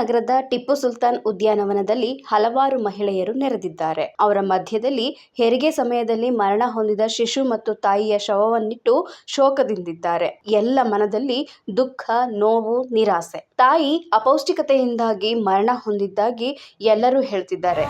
ನಗರದ ಟಿಪ್ಪು ಸುಲ್ತಾನ್ ಉದ್ಯಾನವನದಲ್ಲಿ ಹಲವಾರು ಮಹಿಳೆಯರು ನೆರೆದಿದ್ದಾರೆ. ಅವರ ಮಧ್ಯದಲ್ಲಿ ಹೆರಿಗೆ ಸಮಯದಲ್ಲಿ ಮರಣ ಹೊಂದಿದ ಶಿಶು ಮತ್ತು ತಾಯಿಯ ಶವವನ್ನಿಟ್ಟು ಶೋಕದಿಂದಿದ್ದಾರೆ. ಎಲ್ಲ ಮನದಲ್ಲಿ ದುಃಖ, ನೋವು, ನಿರಾಸೆ. ತಾಯಿ ಅಪೌಷ್ಟಿಕತೆಯಿಂದಾಗಿ ಮರಣ ಹೊಂದಿದ್ದಾಗಿ ಎಲ್ಲರೂ ಹೇಳ್ತಿದ್ದಾರೆ.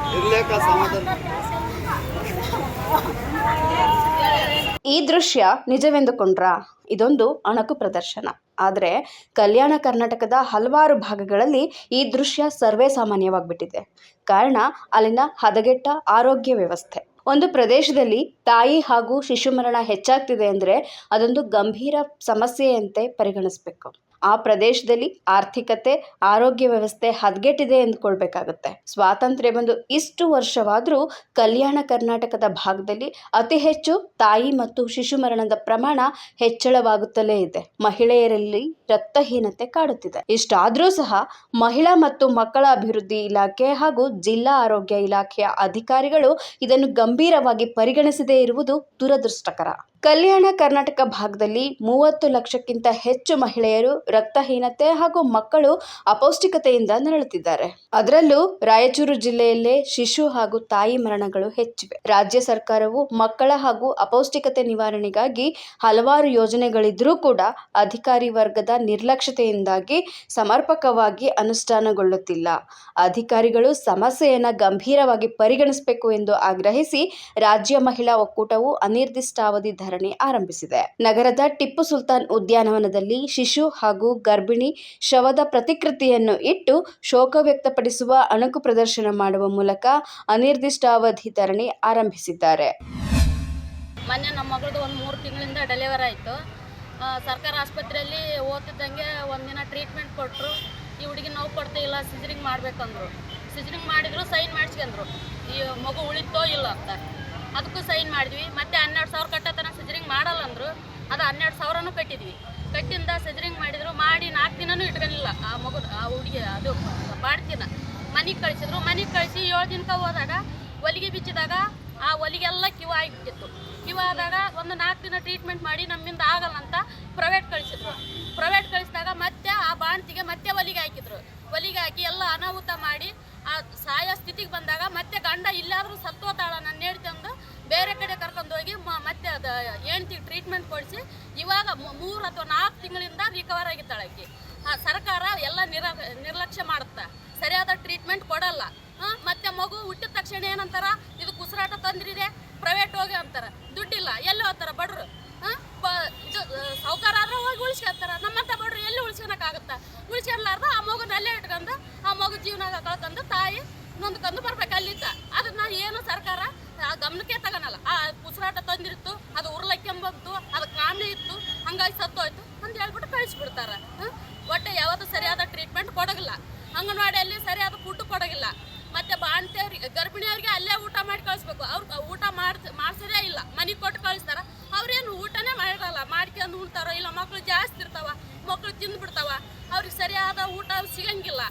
ಈ ದೃಶ್ಯ ನಿಜವೆಂದುಕೊಂಡ್ರಾ? ಇದೊಂದು ಅಣಕು ಪ್ರದರ್ಶನ. ಆದರೆ ಕಲ್ಯಾಣ ಕರ್ನಾಟಕದ ಹಲವಾರು ಭಾಗಗಳಲ್ಲಿ ಈ ದೃಶ್ಯ ಸರ್ವೇ ಸಾಮಾನ್ಯವಾಗಿಬಿಟ್ಟಿದೆ. ಕಾರಣ ಅಲ್ಲಿನ ಹದಗೆಟ್ಟ ಆರೋಗ್ಯ ವ್ಯವಸ್ಥೆ. ಒಂದು ಪ್ರದೇಶದಲ್ಲಿ ತಾಯಿ ಹಾಗೂ ಶಿಶು ಮರಣ ಹೆಚ್ಚಾಗ್ತಿದೆ ಅಂದರೆ ಅದೊಂದು ಗಂಭೀರ ಸಮಸ್ಯೆಯಂತೆ ಪರಿಗಣಿಸಬೇಕು. ಆ ಪ್ರದೇಶದಲ್ಲಿ ಆರ್ಥಿಕತೆ, ಆರೋಗ್ಯ ವ್ಯವಸ್ಥೆ ಹದಗೆಟ್ಟಿದೆ ಎಂದುಕೊಳ್ಬೇಕಾಗುತ್ತೆ. ಸ್ವಾತಂತ್ರ್ಯ ಬಂದು ಇಷ್ಟು ವರ್ಷವಾದರೂ ಕಲ್ಯಾಣ ಕರ್ನಾಟಕದ ಭಾಗದಲ್ಲಿ ಅತಿ ಹೆಚ್ಚು ತಾಯಿ ಮತ್ತು ಶಿಶು ಮರಣದ ಪ್ರಮಾಣ ಹೆಚ್ಚಳವಾಗುತ್ತಲೇ ಇದೆ. ಮಹಿಳೆಯರಲ್ಲಿ ರಕ್ತಹೀನತೆ ಕಾಡುತ್ತಿದೆ. ಇಷ್ಟಾದರೂ ಸಹ ಮಹಿಳಾ ಮತ್ತು ಮಕ್ಕಳ ಅಭಿವೃದ್ಧಿ ಇಲಾಖೆ ಹಾಗೂ ಜಿಲ್ಲಾ ಆರೋಗ್ಯ ಇಲಾಖೆಯ ಅಧಿಕಾರಿಗಳು ಇದನ್ನು ಗಂಭೀರವಾಗಿ ಪರಿಗಣಿಸದೇ ಇರುವುದು ದುರದೃಷ್ಟಕರ. ಕಲ್ಯಾಣ ಕರ್ನಾಟಕ ಭಾಗದಲ್ಲಿ ಮೂವತ್ತು ಲಕ್ಷಕ್ಕಿಂತ ಹೆಚ್ಚು ಮಹಿಳೆಯರು ರಕ್ತಹೀನತೆ ಹಾಗೂ ಮಕ್ಕಳು ಅಪೌಷ್ಟಿಕತೆಯಿಂದ ನರಳುತ್ತಿದ್ದಾರೆ. ಅದರಲ್ಲೂ ರಾಯಚೂರು ಜಿಲ್ಲೆಯಲ್ಲೇ ಶಿಶು ಹಾಗೂ ತಾಯಿ ಮರಣಗಳು ಹೆಚ್ಚಿವೆ. ರಾಜ್ಯ ಸರ್ಕಾರವು ಮಕ್ಕಳ ಹಾಗೂ ಅಪೌಷ್ಟಿಕತೆ ನಿವಾರಣೆಗಾಗಿ ಹಲವಾರು ಯೋಜನೆಗಳಿದ್ರೂ ಕೂಡ ಅಧಿಕಾರಿ ವರ್ಗದ ನಿರ್ಲಕ್ಷ್ಯತೆಯಿಂದಾಗಿ ಸಮರ್ಪಕವಾಗಿ ಅನುಷ್ಠಾನಗೊಳ್ಳುತ್ತಿಲ್ಲ. ಅಧಿಕಾರಿಗಳು ಸಮಸ್ಯೆಯನ್ನು ಗಂಭೀರವಾಗಿ ಪರಿಗಣಿಸಬೇಕು ಎಂದು ಆಗ್ರಹಿಸಿ ರಾಜ್ಯ ಮಹಿಳಾ ಒಕ್ಕೂಟವು ಅನಿರ್ದಿಷ್ಟಾವಧಿ ಧರಣಿ ಆರಂಭಿಸಿದೆ. ನಗರದ ಟಿಪ್ಪು ಸುಲ್ತಾನ್ ಉದ್ಯಾನವನದಲ್ಲಿ ಶಿಶು ಹಾಗೂ ಗರ್ಭಿಣಿ ಶವದ ಪ್ರತಿಕೃತಿಯನ್ನು ಇಟ್ಟು ಶೋಕ ವ್ಯಕ್ತಪಡಿಸುವ ಅಣುಕು ಪ್ರದರ್ಶನ ಮಾಡುವ ಮೂಲಕ ಅನಿರ್ದಿಷ್ಟಾವಧಿ ಧರಣಿ ಆರಂಭಿಸಿದ್ದಾರೆ. ಮೊನ್ನೆ ನಮ್ಮ ಮಗಳದ್ದು ಒಂದು ಮೂರು ತಿಂಗಳಿಂದ ಡೆಲಿವರ್ ಆಯಿತು ಸರ್ಕಾರ ಆಸ್ಪತ್ರೆಯಲ್ಲಿ ಓದ್ತಿದ್ದಂಗೆ ಒಂದಿನ ಟ್ರೀಟ್ಮೆಂಟ್ ಕೊಟ್ಟರು ಈ ಹುಡುಗಿ ನೋವು ಕೊಡ್ತಾ ಇಲ್ಲ, ಸಿಜರಿಂಗ್ ಮಾಡಬೇಕಂದ್ರು. ಸಿಜರಿಂಗ್ ಮಾಡಿದ್ರು, ಸೈನ್ ಮಾಡಿಸ್ಕೊಂಡ್ರು ಈ ಮಗು ಉಳಿತೋ ಇಲ್ಲ ಅಂತ. ಅದಕ್ಕೂ ಸೈನ್ ಮಾಡಿದ್ವಿ. ಮತ್ತೆ ಹನ್ನೆರಡು ಸಾವಿರ ಕಟ್ಟತನ ಸಿಜರಿಂಗ್ ಮಾಡಲ್ಲ ಅಂದರು ಅದು ಹನ್ನೆರಡು ಸಾವಿರನೂ ಕಟ್ಟಿದ್ವಿ. ಕಟ್ಟಿಂದ ಸಿಜರಿಂಗ್ ಮಾಡಿದ್ರು, ಮಾಡಿ ನಾಲ್ಕು ದಿನನೂ ಇಟ್ಕೊಂಡಿಲ್ಲ ಆ ಮಗು ಆ ಹುಡುಗಿ, ಅದು ಬಾಡ್ತಿನ ಮನೆಗೆ ಕಳಿಸಿದ್ರು. ಮನೆಗೆ ಕಳಿಸಿ ಏಳು ದಿನಕ್ಕೆ ಹೋದಾಗ, ಒಲಿಗೆ ಬಿಚ್ಚಿದಾಗ ಆ ಒಲಿಗೆಲ್ಲ ಕಿವ ಆಗಿಬಿಟ್ಟಿತ್ತು. ಕಿವ ಆದಾಗ ಒಂದು ನಾಲ್ಕು ದಿನ ಟ್ರೀಟ್ಮೆಂಟ್ ಮಾಡಿ ನಮ್ಮಿಂದ ಆಗಲ್ಲ ಅಂತ ಪ್ರೈವೇಟ್ ಕಳಿಸಿದ್ರು. ಪ್ರೈವೇಟ್ ಕಳಿಸಿದಾಗ ಮತ್ತೆ ಆ ಬಾಣ್ತಿಗೆ ಮತ್ತೆ ಒಲಿಗೆ ಹಾಕಿದ್ರು. ಒಲಿಗೆ ಹಾಕಿ ಎಲ್ಲ ಅನಾಹುತ ಮಾಡಿ ಆ ಸಾಯೋ ಸ್ಥಿತಿಗೆ ಬಂದಾಗ ಮತ್ತೆ ಗಂಡ ಇಲ್ಲಾದರೂ ಸತ್ತೋತಾಳ ನನ್ನ ಹೇಳ್ತಂದು ಬೇರೆ ಕಡೆ ಕರ್ಕೊಂಡು ಹೋಗಿ ಮತ್ತೆ ಅದು ಹೆಣ್ತಿ ಟ್ರೀಟ್ಮೆಂಟ್ ಕೊಡಿಸಿ ಇವಾಗ ಮೂರು ಅಥವಾ ನಾಲ್ಕು ತಿಂಗಳಿಂದ ರಿಕವರ್ ಆಕಿ. ಆ ಸರ್ಕಾರ ಎಲ್ಲ ನಿರ ನಿರ್ಲಕ್ಷ್ಯ ಮಾಡುತ್ತೆ ಸರಿಯಾದ ಟ್ರೀಟ್ಮೆಂಟ್ ಕೊಡಲ್ಲ ಆ, ಮತ್ತೆ ಮಗು ಹುಟ್ಟಿದ ತಕ್ಷಣ ಏನಂತಾರ ಇದು ಕುಸಿರಾಟ ತೊಂದ್ರಿದೆ ಪ್ರೈವೇಟ್ ಹೋಗಿ ಅಂತಾರ ದುಡ್ಡಿಲ್ಲ ಎಲ್ಲಿ ಹೋಗ್ತಾರ ಬಡ್ರು ಆ, ಬ- ಇದು ಸಾವುಕಾರ ಆದ್ರೆ ಹೋಗಿ ಉಳಿಸ್ಕೊಂತಾರ ನಮ್ಮಂತ ಬಡ್ರು ಎಲ್ಲಿ ಉಳಿಸ್ಕೊಳಕ್ಕಾಗತ್ತ ಉಳಿಸ್ಕೊಲಾರ್ದ ಆ ಮಗುನ ಅಲ್ಲೇ ಇಟ್ಕೊಂಡು ಆ ಮಗು ಜೀವನ ಕಳ್ಕೊಂಡು ತಾಯಿ ನೊಂದ್ಕೊಂಡು ಬರ್ಬೇಕು ಅಲ್ಲಿದ್ದ ಅದನ್ನ ಏನು ಸರ್ಕಾರ ಆ ಗಮನಕ್ಕೆ ತಗೊಳಲ್ಲ. ಆ ಉಸಿರಾಟ ತಂದಿರ್ತು, ಅದು ಉರ್ಲಕ್ಕೆಂಬಂತು ಅದು ಕಾಮಿ ಇತ್ತು ಹಂಗಾಗಿ ಸತ್ತೋಯ್ತು ಅಂತ ಹೇಳ್ಬಿಟ್ಟು ಕಳಿಸ್ಬಿಡ್ತಾರ. ಒಟ್ಟೆ ಯಾವತ್ತೂ ಸರಿಯಾದ ಟ್ರೀಟ್ಮೆಂಟ್ ಕೊಡೋಗಿಲ್ಲ ಅಂಗನವಾಡಿಯಲ್ಲಿ ಸರಿಯಾದ ಫುಡ್ ಕೊಡೋಗಿಲ್ಲ ಮತ್ತೆ ಬಾಣ್ತಿಯವ್ರಿಗೆ ಗರ್ಭಿಣಿಯವ್ರಿಗೆ ಅಲ್ಲೇ ಊಟ ಮಾಡಿ ಕಳಿಸ್ಬೇಕು. ಅವ್ರು ಊಟ ಮಾಡ್ತ ಮಾಡ್ಸೋದೇ ಇಲ್ಲ. ಮನೆಗೆ ಕೊಟ್ಟು ಕಳಿಸ್ತಾರ. ಅವ್ರೇನು ಊಟನೇ ಮಾಡಿರಲ್ಲ. ಮಾಡ್ಕೊಂಡು ಉಣ್ತಾರೋ ಇಲ್ಲ ಮಕ್ಕಳು ಜಾಸ್ತಿ ಇರ್ತಾವ. ಮಕ್ಳು ತಿಂದ್ಬಿಡ್ತಾವ ಅವ್ರಿಗೆ ಸರಿಯಾದ ಊಟ ಸಿಗಂಗಿಲ್ಲ.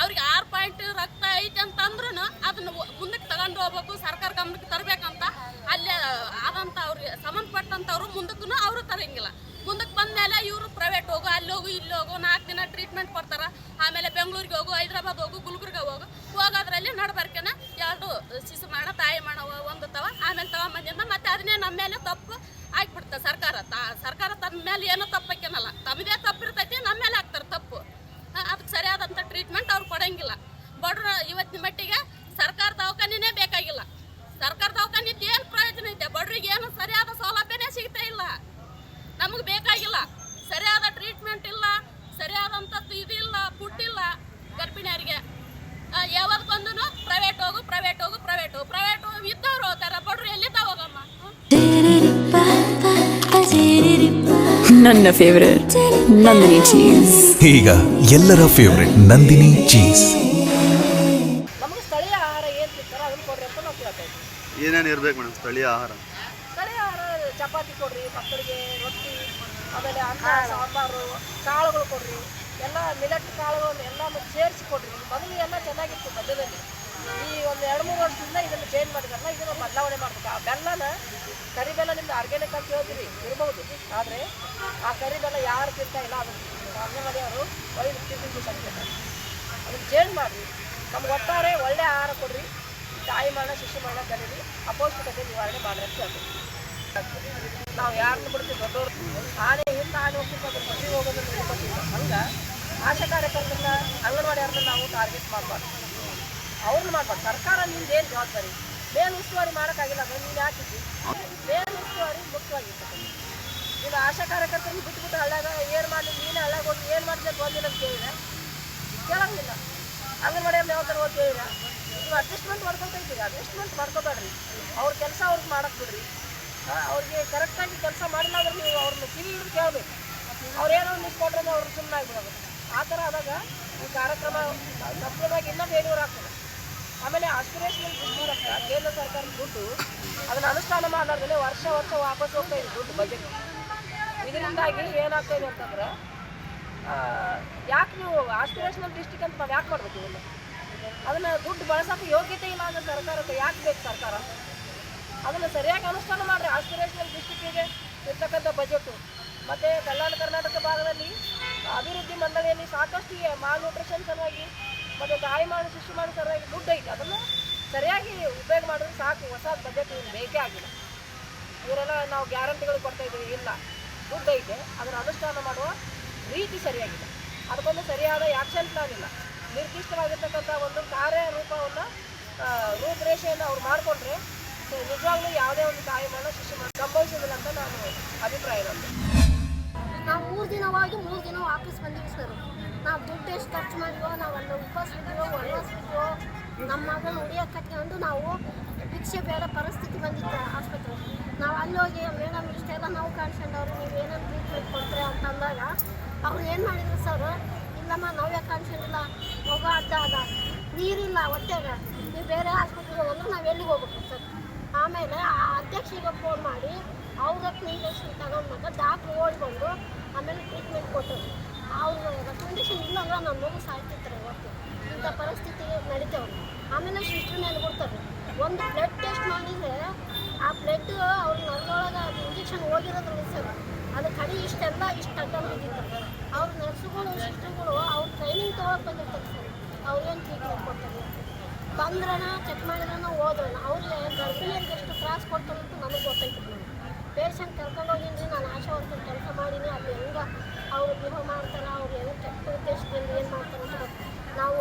ಅವ್ರಿಗೆ ಆರು ಪಾಯಿಂಟ್ ರಕ್ತ ಐತೆ ಅಂತಂದ್ರೂ ಅದನ್ನು ಮುಂದಕ್ಕೆ ತಗೊಂಡು ಹೋಗ್ಬೇಕು, ಸರ್ಕಾರ ಗಮನಕ್ಕೆ ತರಬೇಕಂತ ಅಲ್ಲಿ ಆದಂಥ ಅವ್ರಿಗೆ ಸಂಬಂಧಪಟ್ಟಂಥವ್ರು ಮುಂದಕ್ಕೂ ಅವರು ತರಂಗಿಲ್ಲ. ಮುಂದಕ್ಕೆ ಬಂದಮೇಲೆ ಇವರು ಪ್ರೈವೇಟ್ ಹೋಗು, ಅಲ್ಲಿ ಹೋಗು, ಇಲ್ಲಿ ಹೋಗು, ನಾಲ್ಕು ದಿನ ಟ್ರೀಟ್ಮೆಂಟ್ ಕೊಡ್ತಾರೆ. ಆಮೇಲೆ ಬೆಂಗಳೂರಿಗೆ ಹೋಗು, ಹೈದ್ರಾಬಾದ್ ಹೋಗು, ಗುಲ್ಬರ್ಗ ಹೋಗು. ಹೋಗೋದ್ರಲ್ಲಿ ನಡ್ಬರ್ಕೆನ ಎರಡು ಶಿಶು ಮಾಡ ತಾಯಿ ಮರಣ ಹೊಂದುತ್ತವ. ಆಮೇಲೆ ತಗೊಂಬಂದಿಂದ ಮತ್ತೆ ಅದನ್ನೇ ನಮ್ಮ ಮೇಲೆ ತಪ್ಪು ನನ್ನ ಫೇವರೇಟ್ ನಂದಿನಿ ಚೀಸ್ ಈಗ ಎಲ್ಲರ ಫೇವರೇಟ್ ನಂದಿನಿ ಚೀಸ್ ನಮಗೆ ಸ್ಥಳೀಯ ಆಹಾರ ಏನು ತಿಂತಾರೋ ಅದನ್ನ ಕೊಡ್ರಿ ಅಂತ ನಾವು ಕೇಳ್ತಾ ಏನೇನು ಇರ್ಬೇಕು ಮೇಡಮ್ ಸ್ಥಳೀಯ ಆಹಾರ? ಸ್ಥಳೀಯ ಆಹಾರ ಚಪಾತಿ ಕೊಡ್ರಿ ಮಕ್ಕಳಿಗೆ ರೊಟ್ಟಿ ಆಮೇಲೆ ಅನ್ನ ಸಾಂಬಾರು ಕಾಳುಗಳು ಕೊಡ್ರಿ. ಎಲ್ಲ ಮಿಲೆಟ್ ಕಾಳುಗಳನ್ನು ಎಲ್ಲ ಸೇರಿಸಿ ಕೊಡ್ರಿ. ಮದುವೆ ಎಲ್ಲ ಚೆನ್ನಾಗಿತ್ತು ಮಧ್ಯದಲ್ಲಿ. ಈ ಒಂದು ಎರಡು ಮೂರು ವರ್ಷದಿಂದ ಇದನ್ನು ಚೇಂಜ್ ಮಾಡಿದಾರಲ್ಲ, ಇದನ್ನು ಬದಲಾವಣೆ ಮಾಡ್ಬೇಕು. ಆ ಬೆಲ್ಲನ ಕರಿಬೆಲ್ಲ ನಿಮ್ದು ಆರ್ಗ್ಯಾನಿಕ್ ಅಂತ ಹೇಳ್ತೀರಿ, ಇರ್ಬೋದು. ಆದರೆ ಆ ಕರಿಬೆಲ್ಲ ಯಾರು ತಿಂತಾ ಇಲ್ಲ ಅದು ಅಂಗನವಾಡಿಯವರು ಒಳ್ಳೆ ತಿಂದು ಸಂಕೇತ ಅದನ್ನು ಚೇಂಜ್ ಮಾಡಿರಿ. ನಮ್ಗೆ ಒಟ್ಟಾರೆ ಒಳ್ಳೆ ಆಹಾರ ಕೊಡ್ರಿ. ತಾಯಿ ಮರಣ, ಶಿಶು ಮರಣ ಕರೀರಿ. ಅಪೌಷ್ಟಿಕತೆ ನಿವಾರಣೆ ಮಾಡ್ರಿ ಅಂತ ನಾವು ಯಾರನ್ನು ಬಿಡ್ತೀವಿ ದೊಡ್ಡವರು? ಆನೆ ಹಿಂದ ಆನೆ ಹೋಗ್ತಿರ್ಬೇಕು ಮಸಿ ಹೋಗೋದನ್ನು ಹಂಗೆ ಆಶಾ ಕಾರ್ಯಕರ್ತರನ್ನ, ಅಂಗನವಾಡಿಯವ್ರನ್ನ ನಾವು ಟಾರ್ಗೆಟ್ ಮಾಡಬಾರ್ದು. ಅವ್ರನ್ನ ಮಾಡ್ಬಾರ್ದು. ಸರ್ಕಾರ ನಿಂದ ಏನು ಜವಾಬ್ದಾರಿ? ಮೇಲ್ ಉಸ್ತುವಾರಿ ಮಾಡೋಕ್ಕಾಗಿಲ್ಲ ಅಂದ್ರೆ ನೀನು ಯಾಕಿದ್ದಿ ಮೇಲ್ ಉಸ್ತುವಾರಿ ಮುಖ್ಯವಾಗಿರ್ತದೆ. ಈಗ ಆಶಾ ಕಾರ್ಯಕರ್ತರನ್ನು ಬಿಟ್ಬಿಟ್ಟು ಹಳ್ಳಾಗ ಏನು ಮಾಡಲಿ, ನೀನು ಹಳ್ಳಾಗ ಹೋಗಿ ಏನು ಮಾಡಬೇಕು ಅಂತ ಕೇಳಿದ್ರೆ? ಕೇಳಂಗಿಲ್ಲ. ಅಂಗನವಾಡಿಯಲ್ಲಿ ಯಾವ ಥರ ಹೋಗಿ ಕೇಳಿದ್ರೆ? ನೀವು ಅಡ್ಜಸ್ಟ್ಮೆಂಟ್ ಮಾಡ್ಕೊತ ಇದ್ದೀರಿ. ಅಡ್ಜಸ್ಟ್ಮೆಂಟ್ ಮಾಡ್ಕೋಬೇಡ್ರಿ. ಅವ್ರ ಕೆಲಸ ಅವ್ರಿಗೆ ಮಾಡಕ್ಕೆ ಬಿಡ್ರಿ. ಅವ್ರಿಗೆ ಕರೆಕ್ಟಾಗಿ ಕೆಲಸ ಮಾಡಿಲ್ಲ ಅಂದ್ರೆ ನೀವು ಅವ್ರನ್ನ ಕಿವಿ ಹಿಡಿದು ಕೇಳಬೇಕು. ಅವ್ರೇನೋ ನಿಂತ್ಕೊಂಡ್ರೆ ಅವ್ರು ಸುಮ್ಮನೆ ಆಗಿಬಿಡೋದು. ಆ ಥರ ಆದಾಗ ಈ ಕಾರ್ಯಕ್ರಮ ಸಂಪೂರ್ಣವಾಗಿ ಇನ್ನೂ ಬೇಲೂರು ಆಗ್ತದೆ. ಆಮೇಲೆ ಆಸ್ಪಿರೇಷನಲ್ ದುಡ್ಡು ಕೇಂದ್ರ ಸರ್ಕಾರದ ದುಡ್ಡು, ಅದನ್ನ ಅನುಷ್ಠಾನ ಮಾಡಲಾರ್ದೇ ವರ್ಷ ವರ್ಷ ವಾಪಸ್ ಹೋಗ್ತಾ ಇದೆ ದುಡ್ಡು ಬಜೆಟ್ ಇದರಿಂದಾಗಿ ಏನಾಗ್ತಾ ಇದೆ ಅಂತಂದ್ರೆ ಯಾಕೆ ನೀವು ಆಸ್ಪಿರೇಷನಲ್ ಡಿಸ್ಟಿಕ್ ಅಂತ ನಾವು ಯಾಕೆ ಮಾಡ್ಬೇಕು ಇವನ್ನ ಅದನ್ನ ದುಡ್ಡು ಬಳಸೋಕೆ ಯೋಗ್ಯತೆ ಇಲ್ಲ ಅಂದ್ರೆ ಸರ್ಕಾರಕ್ಕೆ ಯಾಕೆ ಬೇಕು ಸರ್ಕಾರ? ಅದನ್ನು ಸರಿಯಾಗಿ ಅನುಷ್ಠಾನ ಮಾಡಿರಿ ಆಸ್ಪಿರೇಷನಲ್ ಡಿಸ್ಟಿಕ್ಕಿಗೆ ಇರ್ತಕ್ಕಂಥ ಬಜೆಟು ಮತ್ತು ಕಲ್ಯಾಣ ಕರ್ನಾಟಕ ಭಾಗದಲ್ಲಿ ಅಭಿವೃದ್ಧಿ ಮಂಡಳಿಯಲ್ಲಿ ಸಾಕಷ್ಟು ಮಾಲ್ ನ್ಯೂಟ್ರಿಷನ್ ಸಲುವಾಗಿ ಮತ್ತು ತಾಯಿ ಮಾಡಿ, ಶಿಶು ಮಾಡಿ ಸರಿಯಾಗಿ ದುಡ್ಡು ಐತೆ. ಅದನ್ನು ಸರಿಯಾಗಿ ಉಪಯೋಗ ಮಾಡಿದ್ರೆ ಸಾಕು. ಹೊಸ ಬಜೆಟ್ ಬೇಕೇ ಆಗಿಲ್ಲ. ಇವರೆಲ್ಲ ನಾವು ಗ್ಯಾರಂಟಿಗಳು ಕೊಡ್ತಾ ಇದ್ದೀವಿ, ಇಲ್ಲ. ದುಡ್ಡು ಐತೆ. ಅದರ ಅನುಷ್ಠಾನ ಮಾಡುವ ರೀತಿ ಸರಿಯಾಗಿಲ್ಲ ಅದಕ್ಕೊಂದು ಸರಿಯಾದ ಆ್ಯಕ್ಷನ್ ಪ್ಲಾನ್ ಇಲ್ಲ. ನಿರ್ದಿಷ್ಟವಾಗಿರ್ತಕ್ಕಂಥ ಒಂದು ಕಾರ್ಯರೂಪವನ್ನು ರೂಪರೇಷೆಯನ್ನು ಅವ್ರು ಮಾಡಿಕೊಂಡ್ರೆ ನಿಜವಾಗ್ಲೂ ಯಾವುದೇ ಒಂದು ತಾಯಿ ಮರಣ ಶಿಶು ಮಾಡಿ ಸಂಭವಿಸೋದಿಲ್ಲ ಅಂತ ನಾನು ಅಭಿಪ್ರಾಯ ನಾವು ಮೂರು ದಿನವಾಗಿ, ಮೂರು ದಿನ ವಾಪಸ್ ಬಂದೀವಿ ಸರ್. ನಾವು ದುಡ್ಡು ಎಷ್ಟು ಖರ್ಚು ಅಲ್ಲಿ ಉಪವಾಸ ಬಿದ್ದೀವೋ ವನವಾಸ ಬಿದ್ದೀವೋ ನಮ್ಮ ಮಗನ ಉಳಿಯೋಕೆ ಕಟ್ಕೊಂಡು ನಾವು ಭಿಕ್ಷೆ ಬೇಡ ಪರಿಸ್ಥಿತಿ ಬಂದಿತ್ತು ಆಸ್ಪತ್ರೆ. ನಾವು ಅಲ್ಲಿ ಹೋಗಿ, ಮೇಡಮ್, ಇಷ್ಟೆಲ್ಲ ನಾವು ಕಾಣಿಸ್ಕೊಂಡವ್ರು, ನೀವು ಏನೇನು ಟ್ರೀಟ್ಮೆಂಟ್ ಕೊಟ್ಟರೆ ಅಂತ ಅಂದಾಗ, ಅವ್ರು ಏನು ಮಾಡಿದ್ರು ಸರ್? ಇಲ್ಲಮ್ಮ, ನಾವೇ ಕಾಣಿಸ್ಕೊಂಡಿಲ್ಲ. ಮಗ ಅಡ್ಡ ಅದ. ನೀರಿಲ್ಲ, ಹೊಟ್ಟೆಗೆ. ನೀವು ಬೇರೆ ಆಸ್ಪತ್ರೆಗೆ ಹೋದ್ರೆ ನಾವು ಎಲ್ಲಿಗೆ ಹೋಗ್ಬೇಕು ಸರ್? ಆಮೇಲೆ ಆ ಅಧ್ಯಕ್ಷಿಗೆ ಫೋನ್ ಮಾಡಿ, ಅವ್ರ ರೆಕಮೆಂಡೇಶನ್ ತಗೊಂಡಾಗ ಡಾಕ್ಟ್ರು ಓಡಿ ಬಂದು ಆಮೇಲೆ ಟ್ರೀಟ್ಮೆಂಟ್ ಕೊಟ್ಟರು. ಅವ್ರ ರೆಕಮೆಂಡೇಶನ್ ಇಲ್ಲ ಅಂದ್ರೆ ನಾನು ಮಗು ಇವತ್ತು ಇಂಥ ಪರಿಸ್ಥಿತಿ ನಡೀತೇವೆ. ಆಮೇಲೆ ಸಿಸ್ಟರ್ ಮೇಲೆ ಕೊಡ್ತಾರೆ ಒಂದು ಬ್ಲಡ್ ಟೆಸ್ಟ್ ಮಾಡಿದರೆ ಆ ಬ್ಲಡ್ ಅವ್ರ ನರದೊಳಗೆ ಅದು ಇಂಜೆಕ್ಷನ್ ಹೋಗಿರೋದ್ರಲ್ಲಿ ಸರ್, ಅದು ಕಡಿ ಇಷ್ಟೆಲ್ಲ ಇಷ್ಟು ಅಡ್ಡ ಬಿದ್ದಿತ್ತು ಅವ್ರ ನರ್ಸುಗಳು, ಸಿಸ್ಟರ್ಗಳು, ಅವ್ರ ಟ್ರೈನಿಂಗ್ ತೊಗೊಳಕ್ಕೆ ಬಂದಿರ್ತಾರೆ ಸರ್. ಅವ್ರೇನು ಟ್ರೀಟ್ಮೆಂಟ್ ಕೊಡ್ತಾರೆ? ಬಂದ್ರನ ಚೆಕ್ ಮಾಡಿದ್ರನ ಹೋದ್ರನ ಅವ್ರಿಗೆ ಗರ್ಭಿಣಿಯರಿಗೆ ಎಷ್ಟು ತ್ರಾಸ ಕೊಡ್ತಾರೆ ಅಂತ ನನಗೆ ಗೊತ್ತಾಯ್ತು ನಾನು ಪೇಷಂಟ್ ಕರ್ಕೊಂಡು ಹೋಗಿನಿ ನಾನು ಆಶಾ ವರ್ಕರ್ ಕೆಲಸ ಮಾಡೀನಿ ಅದು ಹೆಂಗೆ ಅವ್ರು ಬಿಹೇವ್ ಮಾಡ್ತಾರೆ, ಅವ್ರು ಹೆಂಗೆ ಕೆಟ್ಟ ಉದ್ದೇಶದಲ್ಲಿ ಏನು ಮಾಡ್ತಾರೆ ಅಂತ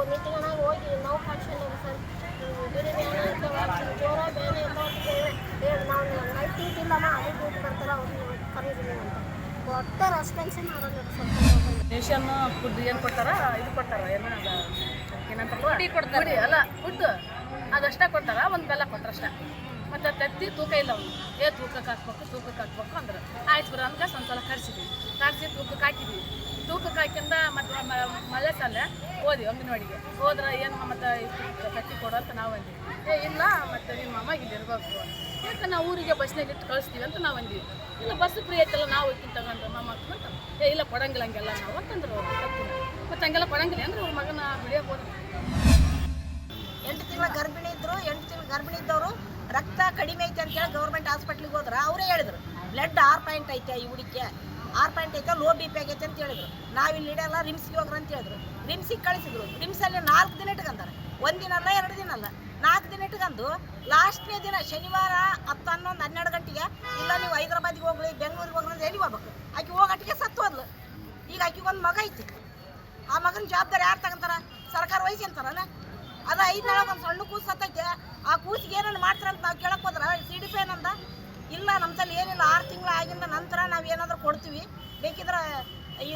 ನಿಂತ್ಕೊಂಡಾಗ ಹೋಗಿ ನಾವು ಫಂಕ್ಷನ್ ಸರ್ ಬಿಡಿ ಬೇನೆ ಇರ್ತವೆ ಜೋರ ಹೇಳಿ ಹೇಳಿ ನಾವು ನೈಟ್ ಡ್ಯೂಟಿ ಇಲ್ಲಮ್ಮ ಅದೇ ಡ್ಯೂಟಿ ಬರ್ತಾರೆ ಅವ್ರನ್ನ ಕರೀತೀನಿ ಅಂತ ಒಟ್ಟ ರೆಸ್ಪಾನ್ಸೇ ಮಾಡೋದು ಫುಡ್ ಏನು ಕೊಡ್ತಾರ? ಇದು ಕೊಡ್ತಾರ? ಏನು ಪುಡಿ ಕೊಡ್ತಾರೆ. ಅಲ್ಲ ಫುಡ್ ಅದಷ್ಟೇ ಕೊಡ್ತಾರ? ಒಂದು ಬೆಲ್ಲ ಕೊಡ್ತಾರ ಅಷ್ಟೇ. ಮತ್ತು ತತ್ತಿ ತೂಕ ಇಲ್ಲ ಅವ್ನು. ಏ ತೂಕಕ್ಕೆ ಹಾಕ್ಬೇಕು ತೂಕಕ್ಕೆ ಹಾಕ್ಬೇಕು ಅಂದ್ರೆ. ಆಯ್ತು ಬರ ಅಂದ್ಕೆ ಒಂದು ಸಲ ಕರ್ಸಿದ್ವಿ. ಕರ್ಸಿ ತೂಕಕ್ಕೆ ಹಾಕಿದ್ವಿ. ತೂಕಕ್ಕೆ ಹಾಕಿಂದ ಮತ್ತು ಮಳೆ ಸಾಲೆ ಹೋದ್ವಿ ಅಂಗನವಾಡಿಗೆ. ಹೋದ್ರೆ ಏನು ಮತ್ತೆ ಕಟ್ಟಿ ಕೊಡು ಅಂತ ನಾವು ಅಂದ್ವಿ. ಏ, ಇಲ್ಲ, ಮತ್ತು ನಿಮ್ಮ ಮಾಮ ಇಲ್ಲಿ ಇರಬೇಕು. ಯಾಕೆ ನಾವು ಊರಿಗೆ ಬಸ್ನಾಗ ಇಟ್ಟು ಕಳಿಸ್ತೀವಿ ಅಂತ ನಾವು ಅಂದ್ವಿ. ಇಲ್ಲ ಬಸ್ ಫ್ರೀ ಐತಲ್ಲ, ನಾವು ಹೋಗ್ತೀನಿ ತಗೊಂಡ್ರೆ ಮಾಮ ಅಂತ ಏ, ಇಲ್ಲ, ಕೊಡಂಗಿಲ್ಲ ಹಂಗೆಲ್ಲ ನಾವು ಅಂತಂದ್ರು ಅವ್ರು. ಮತ್ತು ಹಂಗೆಲ್ಲ ಕೊಡಂಗಿಲ್ಲ ಅಂದ್ರೆ ಅವ್ರ ಮಗನ ಬಿಡಿಯಬೋದು ಎಂಟು ತಿಂಗಳ ಗರ್ಭಿಣಿ ಇದ್ದರು ಎಂಟು ತಿಂಗಳ ಗರ್ಭಿಣಿ ಇದ್ದವರು, ರಕ್ತ ಕಡಿಮೆ ಐತೆ ಅಂತೇಳಿ ಗೌರ್ಮೆಂಟ್ ಹಾಸ್ಪಿಟ್ಲಿಗೆ ಹೋದ್ರೆ, ಅವರೇ ಹೇಳಿದ್ರು. ಬ್ಲಡ್ ಆರು ಪಾಯಿಂಟ್ ಐತೆ ಈ ಹುಡುಗಿಗೆ. ಆರು ಪಾಯಿಂಟ್ ಐತೆ ಲೋ ಬಿ ಪಿ ಆಗೈತೆ ಅಂತ ಹೇಳಿದ್ರು. ನಾವಿಲ್ಲಿ ಇಡಲ್ಲ ರಿಮ್ಸ್ಗೆ ಹೋಗ್ರಿ ಅಂತ ಹೇಳಿದ್ರು. ರಿಮ್ಸಿಗೆ ಕಳಿಸಿದ್ರು. ರಿಮ್ಸಲ್ಲಿ ನಾಲ್ಕು ದಿನ ಇಟ್ಕೊಂತಾರೆ ಒಂದಿನ ಅಲ್ಲ, ಎರಡು ದಿನ ಅಲ್ಲ. ನಾಲ್ಕು ದಿನ ಇಟ್ಕೊಂಡು ಲಾಸ್ಟ್ನೇ ದಿನ ಶನಿವಾರ ಹತ್ತು ಹನ್ನೊಂದು ಹನ್ನೆರಡು ಗಂಟೆಗೆ ಇಲ್ಲ ನೀವು ಹೈದ್ರಾಬಾದಿಗೆ ಹೋಗ್ಲಿ ಬೆಂಗಳೂರಿಗೆ ಹೋಗ್ರಿ ಅಂತ ಎಲ್ಲಿ ಹೋಗ್ಬೇಕು? ಆಕೆ ಹೋಗಟ್ಟಿಗೆ ಸತ್ತು ಹೋದ್ಲು. ಈಗ ಆಕೆಗೆ ಒಂದು ಮಗ ಐತಿ. ಆ ಮಗನ ಜವಾಬ್ದಾರಿ ಯಾರು ತಗೊಂತಾರ? ಸರ್ಕಾರ ಅಂತಾರಲ್ಲ? ಅದ ನಾಳೆ ಒಂದು ಸಣ್ಣ ಕೂಸು ಸತ್ತೈತೆ. ಆ ಕೂಸಿಗೆ ಏನೇನು ಮಾಡ್ತಾರಂತ ನಾವು ಕೇಳಕ್ ಹೋದ್ರ ಸಿ ಡಿ ಪಿ ಏನಂದ ಇಲ್ಲ ನಮ್ಮಲ್ಲಿ ಏನಿಲ್ಲ, ಆರು ತಿಂಗಳು ಆಗಿಂದ ನಂತರ ನಾವು ಏನಾದರೂ ಕೊಡ್ತೀವಿ. ಬೇಕಿದ್ರೆ ಈ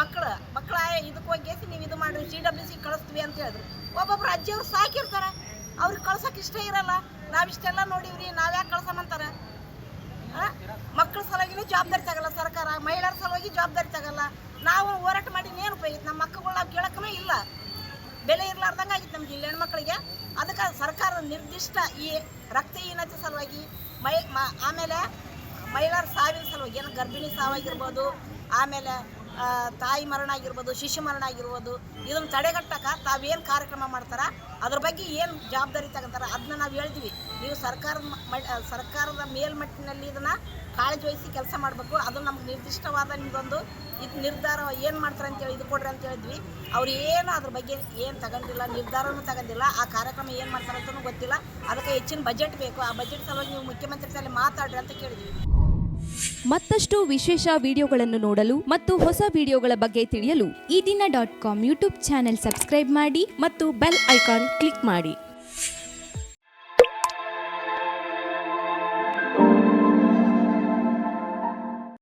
ಮಕ್ಕಳು ಮಕ್ಕಳ ಇದಕ್ಕೆ ಹೋಗಿ ನೀವು ಇದು ಮಾಡಿರಿ, ಸಿ ಡಬ್ಲ್ಯೂ ಸಿ ಕಳಿಸ್ತೀವಿ ಅಂತ ಹೇಳಿದ್ರು. ಒಬ್ಬೊಬ್ರು ಅಜ್ಜಿಯವ್ರು ಸಾಕಿರ್ತಾರೆ. ಅವ್ರಿಗೆ ಕಳ್ಸೋಕೆ ಇಷ್ಟ ಇರಲ್ಲ. ನಾವಿಷ್ಟೆಲ್ಲ ನೋಡಿವ್ರಿ ನಾವ್ಯಾಕೆ ಕಳ್ಸಮಂತಾರೆ ಮಕ್ಕಳ ಸಲುವಾಗಿನೂ ಜವಾಬ್ದಾರಿ ತಗೋಲ್ಲ ಸರ್ಕಾರ ಮಹಿಳೆಯರ ಸಲುವಾಗಿ ಜವಾಬ್ದಾರಿ ತಗೋಲ್ಲ. ನಾವು ಹೋರಾಟ ಮಾಡಿ ಏನು ಉಪಯೋಗಿತ್ತು ನಮ್ಮ ಮಕ್ಕಳು ನಾವು ಕೇಳೋಕ್ಕೂ ಇಲ್ಲ. ಬೆಲೆ ಇರ್ಲಾರ್ದಂಗೆ ಆಗಿತ್ತು ನಮ್ಮ ಜಿಲ್ಲೆ ಹೆಣ್ಮಕ್ಳಿಗೆ. ಅದಕ್ಕೆ ಸರ್ಕಾರ ನಿರ್ದಿಷ್ಟ ಈ ರಕ್ತಹೀನತೆ ಸಲುವಾಗಿ ಮೈ ಮ ಆಮೇಲೆ ಮಹಿಳೆಯರ ಸಾವಿನ ಸಲುವಾಗಿ ಏನು ಗರ್ಭಿಣಿ ಸಾವಾಗಿರ್ಬೋದು, ಆಮೇಲೆ ತಾಯಿ ಮರಣ ಆಗಿರ್ಬೋದು, ಶಿಶು ಮರಣ ಆಗಿರ್ಬೋದು, ಇದನ್ನು ತಡೆಗಟ್ಟಕ್ಕೆ ತಾವೇನು ಕಾರ್ಯಕ್ರಮ ಮಾಡ್ತಾರೆ, ಅದ್ರ ಬಗ್ಗೆ ಏನು ಜವಾಬ್ದಾರಿ ತಗೊಂತಾರ ಅದನ್ನ ನಾವು ಹೇಳ್ತೀವಿ. ನೀವು ಸರ್ಕಾರದ ಸರ್ಕಾರದ ಮೇಲ್ಮಟ್ಟಿನಲ್ಲಿ ಇದನ್ನು ಕಾಳಜಿ ವಹಿಸಿ ಕೆಲಸ ಮಾಡಬೇಕು. ಅದು ನಮ್ಗೆ ನಿರ್ದಿಷ್ಟವಾದ ನಿಮ್ದೊಂದು ಇದು ನಿರ್ಧಾರ ಏನು ಮಾಡ್ತಾರೆ ಅಂತೇಳಿ ಇದು ಕೊಡ್ರಿ ಅಂತ ಹೇಳಿದ್ವಿ. ಅವ್ರು ಏನು ಅದ್ರ ಬಗ್ಗೆ ಏನು ತಗೊಂಡಿಲ್ಲ, ನಿರ್ಧಾರನೂ ತಗೊಂಡಿಲ್ಲ, ಆ ಕಾರ್ಯಕ್ರಮ ಏನು ಮಾಡ್ತಾರೆ ಅಂತಲೂ ಗೊತ್ತಿಲ್ಲ. ಅದಕ್ಕೆ ಹೆಚ್ಚಿನ ಬಜೆಟ್ ಬೇಕು. ಆ ಬಜೆಟ್ ಸಲುವಾಗಿ ನೀವು ಮುಖ್ಯಮಂತ್ರಿ ಸಲ ಮಾತಾಡ್ರಿ ಅಂತ ಕೇಳಿದ್ವಿ. ಮತ್ತಷ್ಟು ವಿಶೇಷ ವಿಡಿಯೋಗಳನ್ನು ನೋಡಲು ಮತ್ತು ಹೊಸ ವಿಡಿಯೋಗಳ ಬಗ್ಗೆ ತಿಳಿಯಲು Ee Dina dot com YouTube channel subscribe ಮಾಡಿ ಮತ್ತು ಬೆಲ್ ಐಕಾನ್ ಕ್ಲಿಕ್ ಮಾಡಿ.